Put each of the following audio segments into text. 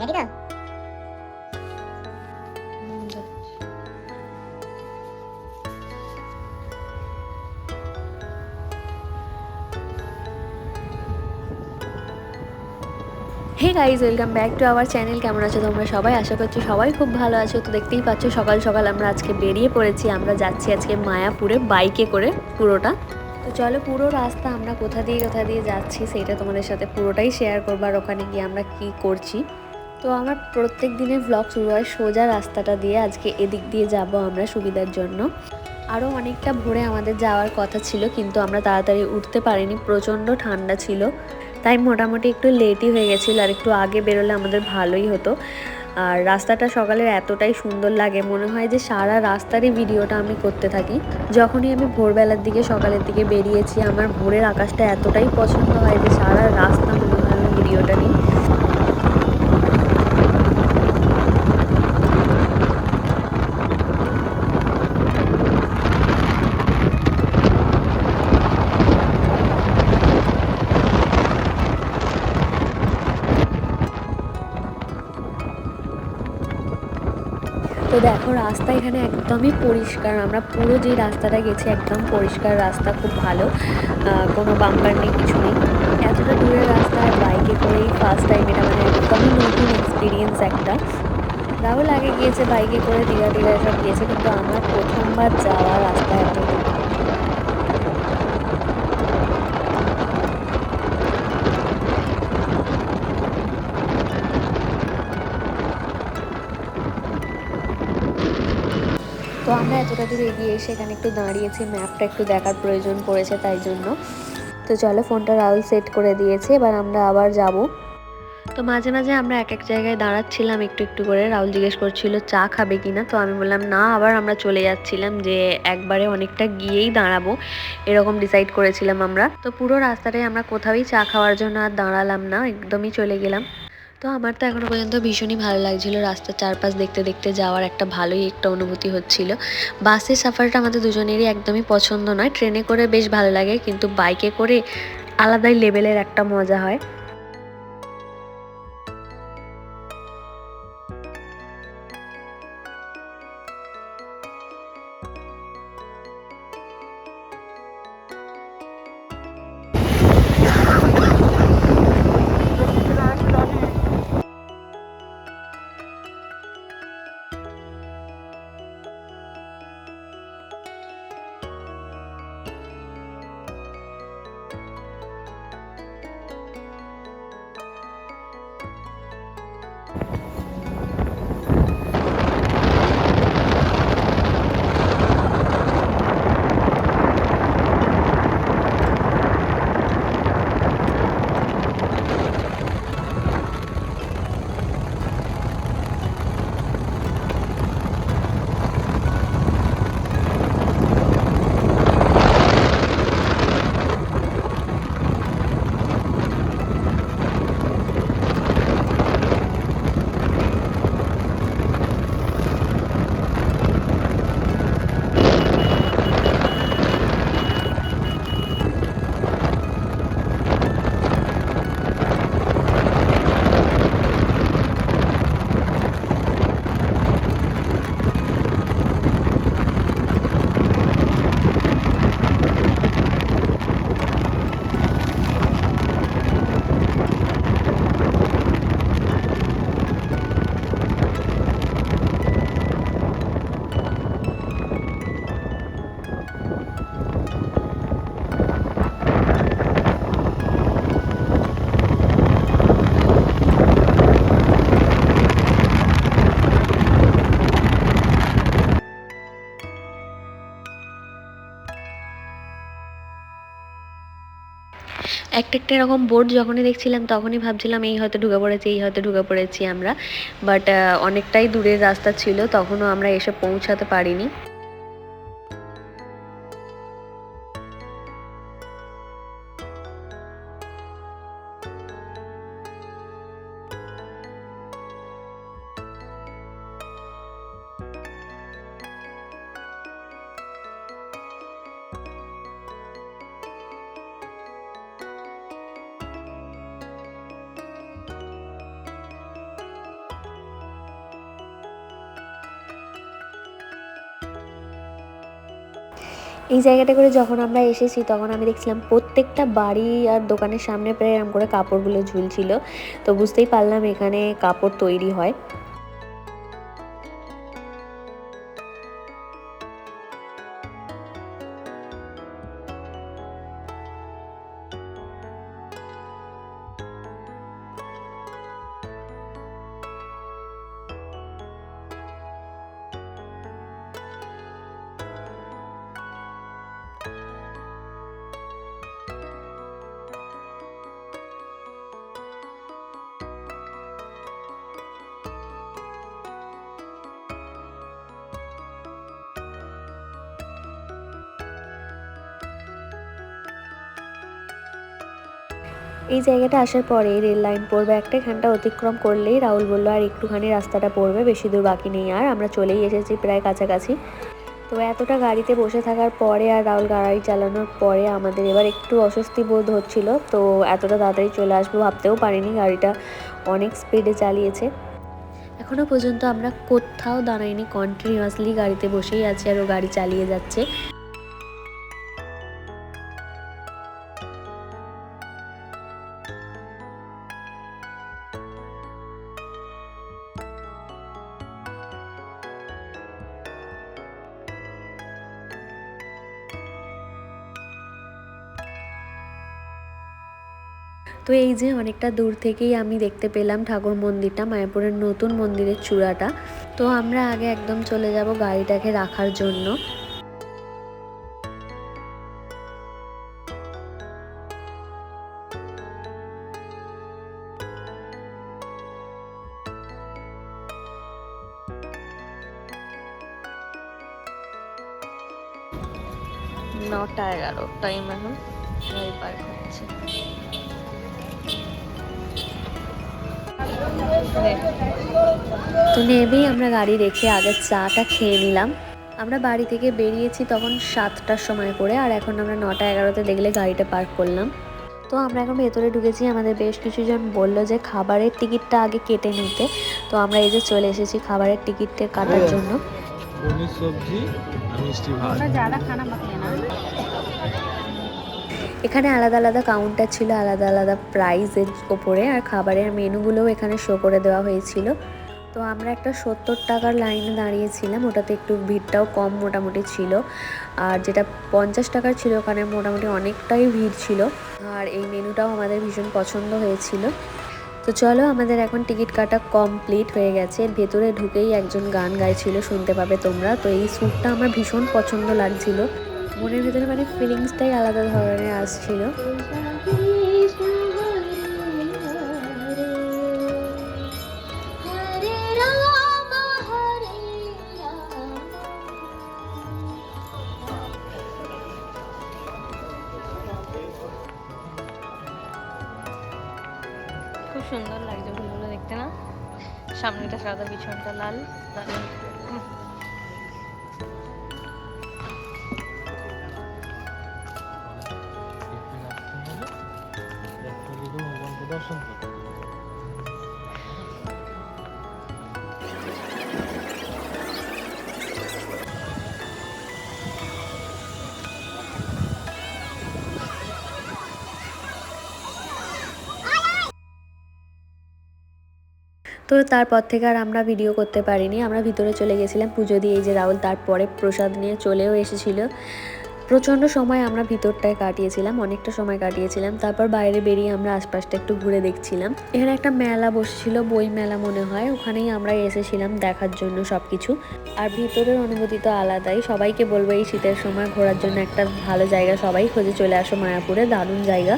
Ready hey guys welcome back to our channel কেমন আছো তোমরা সবাই? আশা করছি সবাই খুব ভালো আছো। তো দেখতেই পাচ্ছ, সকাল সকাল আমরা আজকে বেরিয়ে পড়েছি। আমরা যাচ্ছি আজকে মায়াপুরে বাইকে করে পুরোটা। তো চলো পুরো রাস্তা আমরা কোথা দিয়ে কোথা দিয়ে যাচ্ছি, সেইটা তোমাদের সাথে পুরোটাই শেয়ার করব। আর ওখানে গিয়ে আমরা কি করছি? তো আমার প্রত্যেক দিনের ব্লগ শুরু হয় সোজা রাস্তাটা দিয়ে। আজকে এদিক দিয়ে যাব আমরা সুবিধার জন্য। আরও অনেকটা ভোরে আমাদের যাওয়ার কথা ছিল, কিন্তু আমরা তাড়াতাড়ি উঠতে পারিনি। প্রচণ্ড ঠান্ডা ছিল, তাই মোটামুটি একটু লেটই হয়ে গেছিল আর একটু আগে বেরোলে আমাদের ভালোই হতো। আর রাস্তাটা সকালের এতটাই সুন্দর লাগে, মনে হয় যে সারা রাস্তারই ভিডিওটা আমি করতে থাকি। যখনই আমি ভোরবেলার দিকে সকালের দিকে বেরিয়েছি, আমার ভোরের আকাশটা এতটাই পছন্দ হয় যে সারা রাস্তা রাস্তা এখানে একদমই পরিষ্কার। আমরা পুরো যে রাস্তাটা গেছি, একদম পরিষ্কার রাস্তা, খুব ভালো। কোনো বাম্পার নেই, কিছু নেই। এতটা দূরের রাস্তায় বাইকে করেই ফার্স্ট টাইম এটা মানে একদমই নতুন এক্সপিরিয়েন্স একটা। রাহুল আগে গিয়েছে, বাইকে করে, দীঘা দীঘা এসব গিয়েছে, কিন্তু আমার প্রথমবার যাওয়া রাস্তায় এত দূর এগিয়ে এসে এখানে একটু দাঁড়িয়েছি ম্যাপটা একটু দেখার প্রয়োজন পড়েছে তাই জন্য। তো চলো ফোনটা রাহুল সেট করে দিয়েছে, এবার আমরা আবার যাব। তো মাঝে মাঝে আমরা এক এক জায়গায় দাঁড়াচ্ছিলাম একটু একটু করে, রাহুল জিজ্ঞেস করছিল, চা খাবে কিনা? তো আমি বললাম, না, আবার আমরা চলে যাচ্ছিলাম যে একবারে অনেকটা গিয়েই দাঁড়াবো। এরকম ডিসাইড করেছিলাম আমরা। তো পুরো রাস্তাটায় আমরা কোথাওই চা খাওয়ার জন্য আর দাঁড়ালাম না, একদমই চলে গেলাম। তো আমার তো এখনও পর্যন্ত ভীষণই ভালো লাগছিল। রাস্তার চারপাশ দেখতে দেখতে যাওয়ার একটা ভালোই একটা অনুভূতি হচ্ছিল। বাসের সাফারটা আমাদের দুজনেরই একদমই পছন্দ নয়। ট্রেনে করে বেশ ভালো লাগে, কিন্তু বাইকে করে আলাদাই লেভেলের একটা মজা হয়। একটা একটা এরকম বোর্ড যখনই দেখছিলাম, তখনই ভাবছিলাম এই হয়তো ঢুকে পড়েছি, এই হয়তো ঢুকে পড়েছি আমরা। বাট অনেকটাই দূরের রাস্তা ছিল, তখনও আমরা এসে পৌঁছাতে পারিনি। এই জায়গাটা করে যখন আমরা এসেছি, তখন আমি দেখছিলাম প্রত্যেকটা বাড়ি আর দোকানের সামনে প্রায় এরকম করে কাপড়গুলো ঝুলছিল। তো বুঝতেই পারলাম এখানে কাপড় তৈরি হয়। এই জায়গাটা আসার পরে রেল লাইন পড়বে একটা, এখানটা অতিক্রম করলেই রাহুল বলল, আর একটুখানি রাস্তাটা পড়বে, বেশি দূর বাকি নেই আর, আমরা চলেই এসেছি প্রায় কাছাকাছি। তো এতটা গাড়িতে বসে থাকার পরে আর রাহুল গাড়ি চালানোর পরে আমাদের এবার একটু অস্বস্তি বোধ হচ্ছিল, তো এতটা তাড়াতাড়ি চলে আসব ভাবতেও পারিনি গাড়িটা অনেক স্পিডে চালিয়েছে। এখনও পর্যন্ত আমরা কোথাও দাঁড়াইনি কন্টিনিউয়াসলি গাড়িতে বসেই আছি আর ও গাড়ি চালিয়ে যাচ্ছে। তো এই যে অনেকটা দূর থেকেই আমি দেখতে পেলাম ঠাকুর মন্দিরটা, মায়াপুরের নতুন মন্দিরের চূড়াটা। তো আমরা আগে একদম চলে যাব গাড়িটাকে রাখার জন্য। নটা এগারো টাইম এখন পার্ক হচ্ছে। তো নেবেই আমরা গাড়ি রেখে আগে চাটা খেয়ে নিলাম। আমরা বাড়ি থেকে বেরিয়েছি তখন সাতটার সময় করে আর এখন আমরা নটা এগারোতে দেখলে গাড়িটা পার্ক করলাম। তো আমরা এখন ভেতরে ঢুকেছি আমাদের বেশ কিছুজন বলল যে খাবারের টিকিটটা আগে কেটে নিতে। তো আমরা এই যে চলে এসেছি খাবারের টিকিটটা কাটার জন্য। সবজি আর মিষ্টি ভাত। এখানে আলাদা আলাদা কাউন্টার ছিল, আলাদা আলাদা প্রাইজের ওপরে আর খাবারের মেনুগুলোও এখানে শো করে দেওয়া হয়েছিল। তো আমরা একটা সত্তর টাকার লাইনে দাঁড়িয়েছিলাম, ওটাতে একটু ভিড়টাও কম মোটামুটি ছিল। আর যেটা পঞ্চাশ টাকার ছিল, ওখানে মোটামুটি অনেকটাই ভিড় ছিল। আর এই মেনুটাও আমাদের ভীষণ পছন্দ হয়েছিল। তো চলো, আমাদের এখন টিকিট কাটা কমপ্লিট হয়ে গেছে। ভেতরে ঢুকেই একজন গান গাইছিল, শুনতে পাবে তোমরা। তো এই স্যুটটা আমার ভীষণ পছন্দ লাগছিল। মনের ভেতরে মানে ফিলিংসটাই আলাদা ধরনের আসছিল। দর্শন করতে তো তারপর থেকে আর আমরা ভিডিও করতে পারিনি। আমরা ভিতরে চলে গেছিলাম পুজো দিয়ে, এই যে রাহুল তারপরে প্রসাদ নিয়ে চলেও এসেছিল। প্রচণ্ড সময় আমরা ভিতরটায় কাটিয়েছিলাম, অনেকটা সময় কাটিয়েছিলাম। তারপর বাইরে বেরিয়ে আমরা আশপাশটা একটু ঘুরে দেখছিলাম। এখানে একটা মেলা বসেছিল, বই মেলা মনে হয়। ওখানেই আমরা এসেছিলাম দেখার জন্য সব কিছু আর ভিতরের অনুভূতি তো আলাদাই। সবাইকে বলব, এই শীতের সময় ঘোরার জন্য একটা ভালো জায়গা। সবাই খোঁজে চলে আসো মায়াপুরে, দারুণ জায়গা।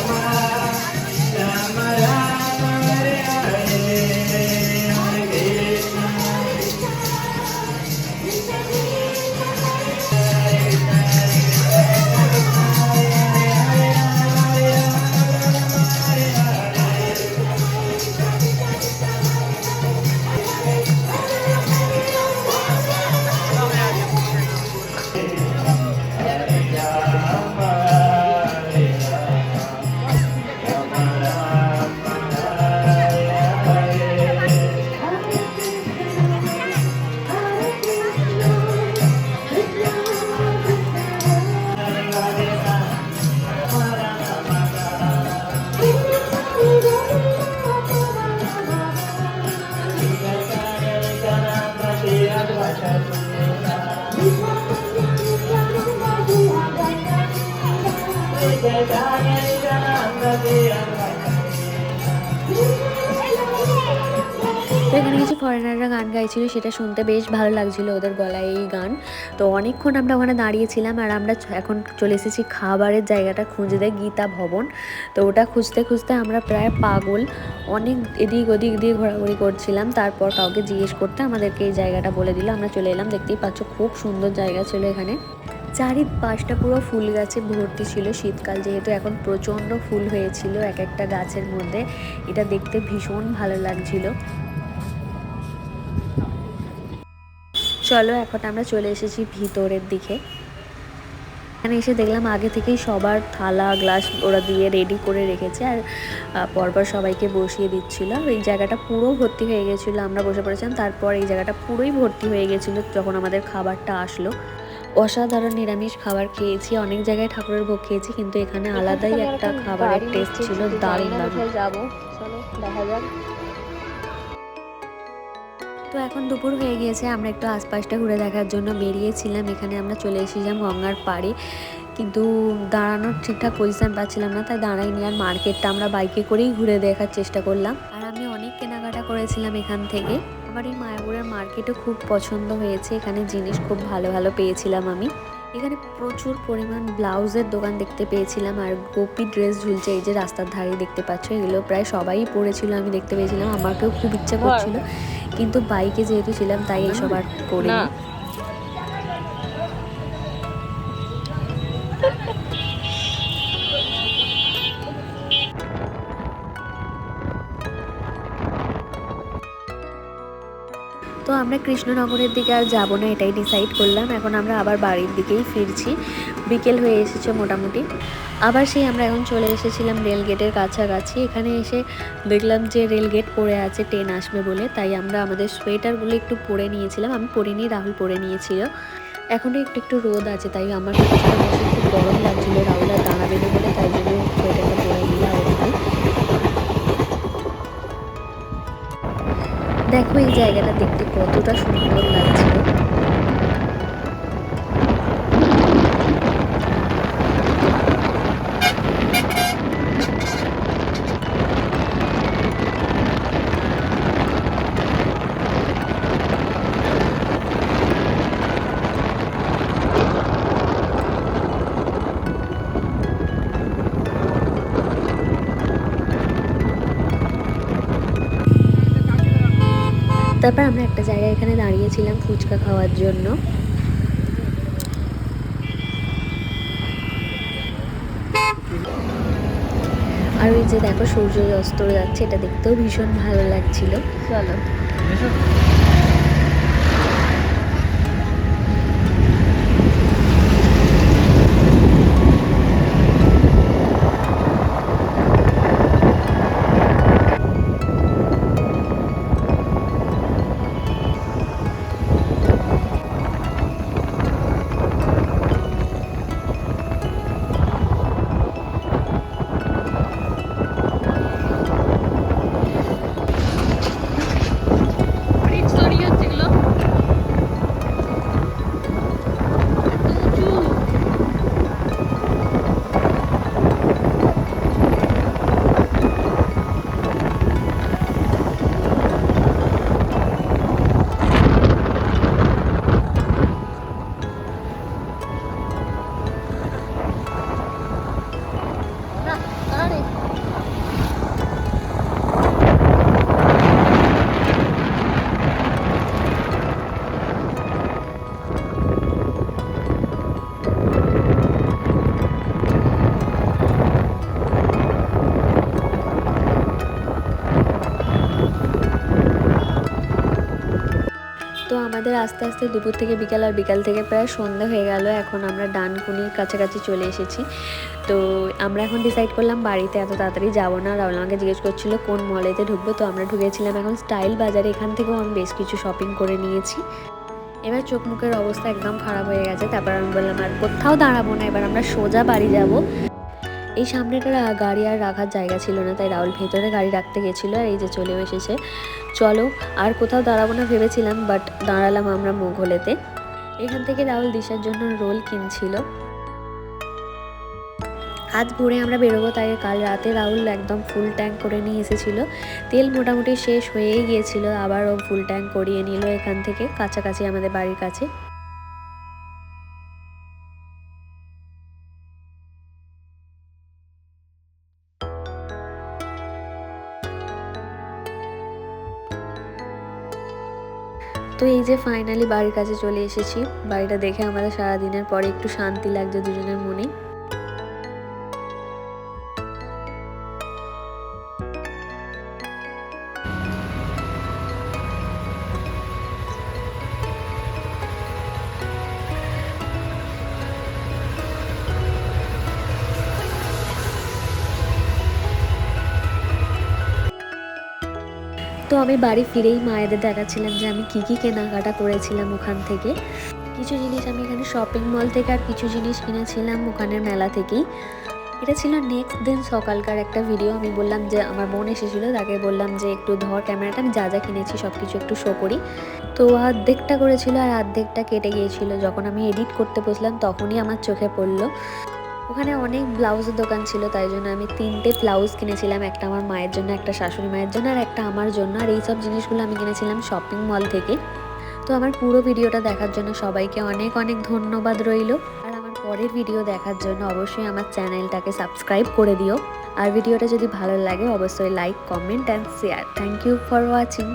আমার সেটা শুনতে বেশ ভালো লাগছিল ওদের গলায় এই গান। তো অনেকক্ষণ আমরা ওখানে দাঁড়িয়েছিলাম আর আমরা এখন চলে এসেছি খাবারের জায়গাটা খুঁজতে, গীতা ভবন। তো ওটা খুঁজতে খুঁজতে আমরা প্রায় পাগল, অনেক এদিক ওদিক দিয়ে ঘোরাঘুরি করছিলাম। তারপর কাউকে জিজ্ঞেস করতে আমাদেরকে এই জায়গাটা বলে দিল। আমরা চলে এলাম, দেখতেই পাচ্ছ খুব সুন্দর জায়গা ছিল এখানে। চারিপাশটা পুরো ফুল গাছে ভর্তি ছিল। শীতকাল যেহেতু এখন প্রচণ্ড ফুল হয়েছিল এক একটা গাছের মধ্যে। এটা দেখতে ভীষণ ভালো লাগছিল। চলো এখন আমরা চলে এসেছি ভিতরের দিকে। এখানে এসে দেখলাম আগে থেকেই সবার থালা গ্লাস ওরা দিয়ে রেডি করে রেখেছে আর পরপর সবাইকে বসিয়ে দিচ্ছিল। এই জায়গাটা পুরো ভর্তি হয়ে গেছিল আমরা বসে পড়েছিলাম। তারপর এই জায়গাটা পুরোই ভর্তি হয়ে গেছিল যখন আমাদের খাবারটা আসলো। অসাধারণ নিরামিষ খাবার খেয়েছি অনেক জায়গায় ঠাকুরের ভোগ খেয়েছি কিন্তু এখানে আলাদাই একটা খাবারের টেস্ট ছিল দারুণ দারুণ যাব? চলো দেখা যাক। তো এখন দুপুর হয়ে গিয়েছে, আমরা একটু আশপাশটা ঘুরে দেখার জন্য বেরিয়েছিলাম। এখানে আমরা চলে এসেছিলাম গঙ্গার পাড়ে। কিন্তু দাঁড়ানোর ঠিকঠাক পজিশন পাচ্ছিলাম না, তাই দাঁড়াইনি আর মার্কেটটা আমরা বাইকে করেই ঘুরে দেখার চেষ্টা করলাম। আর আমি অনেক কেনাকাটা করেছিলাম এখান থেকে। আমার এই মায়াপুরের মার্কেটও খুব পছন্দ হয়েছে, এখানে জিনিস খুব ভালো ভালো পেয়েছিলাম আমি। এখানে প্রচুর পরিমাণ ব্লাউজের দোকান দেখতে পেয়েছিলাম, আর গোপি ড্রেস ঝুলছে, এই যে রাস্তার ধারে দেখতে পাচ্ছ, এগুলো প্রায় সবাই পরেছিল, আমি দেখতে পেয়েছিলাম, আমাকেও খুব ইচ্ছা করছিল। কিন্তু বাইকে যেহেতু ছিলাম তাই এসব আর করিনি। না। তো আমরা কৃষ্ণনগরের দিকে আর যাব না এটাই ডিসাইড করলাম। এখন আমরা আবার বাড়ির দিকেই ফিরছি। বিকেল হয়ে এসেছে মোটামুটি। আবার সেই আমরা এখন চলে এসেছিলাম রেল গেটের কাছাকাছি। এখানে এসে দেখলাম যে রেল গেট পড়ে আছে, ট্রেন আসবে বলে। তাই আমরা আমাদের সোয়েটারগুলো একটু পরে নিয়েছিলাম। আমি পরিনি, রাহুল পরে নিয়েছিল। এখনও একটু একটু রোদ আছে, তাই আমার একটু গরম লাগছিল, রাহুল আর দাঁড়াবে না বলে, তাই জন্য সোয়েটারটা পরে দেখো এই জায়গাটা দেখতে কতটা সুন্দর লাগছিল। তারপর আমরা একটা জায়গায় এখানে দাঁড়িয়েছিলাম ফুচকা খাওয়ার জন্য। আর ওই যে দেখো সূর্য অস্ত যাচ্ছে, এটা দেখতেও ভীষণ ভালো লাগছিল। চলো। আমাদের আস্তে আস্তে দুপুর থেকে বিকাল আর বিকাল থেকে প্রায় সন্ধ্যা হয়ে গেল, এখন আমরা ডানকুনির কাছাকাছি চলে এসেছি। তো আমরা এখন ডিসাইড করলাম বাড়িতে এত তাড়াতাড়ি যাব না। রাহুল আমাকে জিজ্ঞেস করছিল, কোন মলেতে ঢুকবো? তো আমরা ঢুকেছিলাম এখন স্টাইল বাজারে। এখান থেকেও আমি বেশ কিছু শপিং করে নিয়েছি। এবার চোখ মুখের অবস্থা একদম খারাপ হয়ে গেছে। তারপর আমি বললাম, আর কোথাও দাঁড়াবো না, এবার আমরা সোজা বাড়ি যাব। এই সামনেটা গাড়ি আর রাখার জায়গা ছিল না, তাই রাহুল ভেতরে গাড়ি রাখতে গেছিল আর এই যে চলেও এসেছে। চলো, আর কোথাও দাঁড়াবো না ভেবেছিলাম বাট দাঁড়ালাম আমরা মোঘলেতে। এখান থেকে রাহুল দিশার জন্য রোল কিনছিল। আজ ভোরে আমরা বেরোবো, তাই কাল রাতে রাহুল একদম ফুল ট্যাঙ্ক করে নিয়ে এসেছিল। তেল মোটামুটি শেষ হয়েই গিয়েছিল আবার ও ফুল ট্যাঙ্ক করিয়ে নিল এখান থেকে, কাছাকাছি আমাদের বাড়ির কাছে। তো এই যে ফাইনালি বাড়ির কাছে চলে এসেছি। বাড়িটা দেখে আমাদের সারাদিনের পরে একটু শান্তি লাগছে দুজনের মনে। তো আমি বাড়ি ফিরেই মায়েদের দেখাচ্ছিলাম যে আমি কী কী কেনাকাটা করেছিলাম ওখান থেকে। কিছু জিনিস আমি এখানে শপিং মল থেকে আর কিছু জিনিস কিনেছিলাম ওখানের মেলা থেকেই। এটা ছিল নেক্সট দিন সকালকার একটা ভিডিও আমি বললাম যে, আমার বোন এসেছিল, তাকে বললাম যে, একটু ধর ক্যামেরাটা আমি যা যা কিনেছি সব কিছু একটু শো করি। তো অর্ধেকটা করেছিল আর অর্ধেকটা কেটে গিয়েছিল। যখন আমি এডিট করতে বসলাম, তখনই আমার চোখে পড়ল। ওখানে অনেক ব্লাউজের দোকান ছিল, তাই জন্য আমি তিনটে ব্লাউজ কিনেছিলাম, একটা আমার মায়ের জন্য, একটা শাশুড়ি মায়ের জন্য, আর একটা আমার জন্য। আর এই সব জিনিসগুলো আমি কিনেছিলাম শপিং মল থেকে। তো আমার পুরো ভিডিওটা দেখার জন্য সবাইকে অনেক অনেক ধন্যবাদ রইল। আর আমার পরের ভিডিও দেখার জন্য অবশ্যই আমার চ্যানেলটাকে সাবস্ক্রাইব করে দিও। আর ভিডিওটা যদি ভালো লাগে, অবশ্যই like comment and share thank you for watching